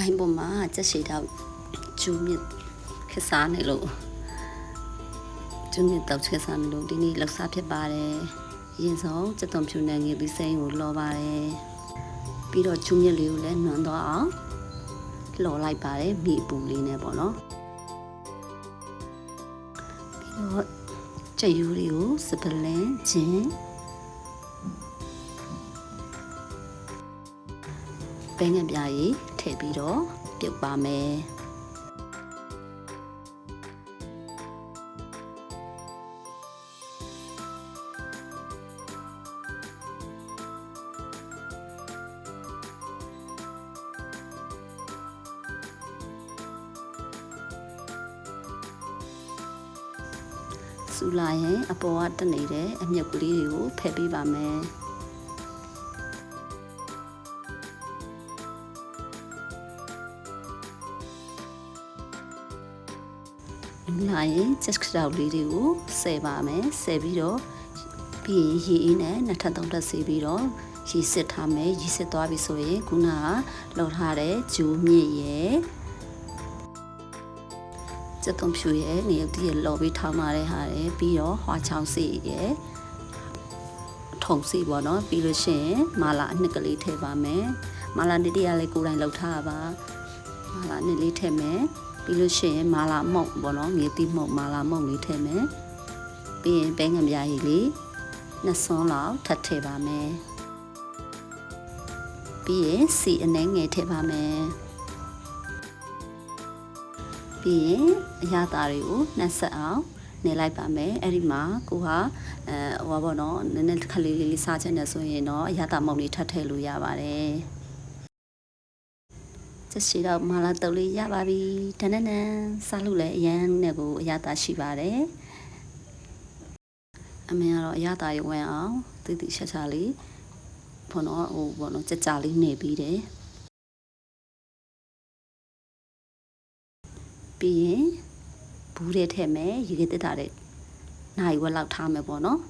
လိုင်းပေါ်မှာကြက်ရှိတော့ကျူးမြစ်ခက်စားနေလို့ကျူးမြစ်တော့ခက်စားနေလို့ဒီနေ့လောက်စားဖြစ်ပါတယ်ရင်ဆုံးစက်သွန်ဖြူနေငယ်ပြီးစိမ်းကိုလောပါတယ်ပြီးတော့ကျူးမြစ်လေးကိုလည်းနွမ်းတော့အောင်လော်လိုက်ပါတယ်မိအပူလေးနဲ့ပေါ့နော်ပြီးတော့ကြက်ယူလေးကိုစပလင်းချင်း ပဲငယ်ပြားကြီးထည့်ပြီးတော့ပြုတ်ပါမယ်စူလာရင်အပေါ်ကတက်နေတဲ့အမြုပ်ကလေးတွေကိုဖယ်ပေးပါမယ် လာရင်ချက်စတောက်လေးတွေကိုဆယ်ပါမယ်ဆယ်ပြီးတော့ပြီးရင်ရေအေးနဲ့နှစ်ထပ်သုံးထပ်ဆေးပြီးတော့ရေစစ်ထားမယ်ရေစစ်သွားပြီဆိုရင်ခုနကလှော်ထားတဲ့ဂျိုးမြင့်ရဲ့စက်သွန်ဖြူရဲ့နေရုပ်တည်းရဲ့လော်ပြီးထောင်းထားတဲ့ဟာတွေပြီးတော့ဟွာချောင်းစီရဲ့ထုံစီပေါ့နော်ပြီးလို့ရှိရင်မာလာအနှစ်ကလေးထည့်ပါမယ်မာလာနှစ်တည်းကလည်းကိုယ်တိုင်လှုပ်ထားပါမာလာနှစ်လေးထည့်မယ် ပြီးလို့ရှိရင်မာလာမုံပေါ့နော်ငေးတိမုံမာလာမုံလေးထည့်မယ်ပြီးရင်ပဲငမြားကြီးလေးနှစ်စွန်းလောက်ထပ်ထည့်ပါမယ်ပြီးရင်စီအနှဲငယ်ထည့်ပါမယ်ပြီးရင်အရသာတွေကိုနှက်ဆက်အောင်နေလိုက်ပါမယ်အဲ့ဒီမှာကိုဟာအဲဟိုပါဘောနော်နည်းနည်းခလေးလေးလေးစားချင်တယ်ဆိုရင်တော့အရသာမုံလေးထပ်ထည့်လို့ရပါတယ် ချက်ရှိတော့မာလာတုပ်လေးရပါပြီတနက်နန်းစားလို့လည်းအရန်နဲ့ကိုအရသာရှိပါတယ်အမေကတော့အရသာရဝင်အောင်တိတိချက်ချလေးဘောနော်ဟိုဘောနော်ကြကြလေးနေပြီးတယ်ပြီးရင်ဘူးတဲ့ထဲမဲ့ရေခဲတက်တာတဲ့နိုင်ဝက်လောက်ထားမယ်ပေါ့နော်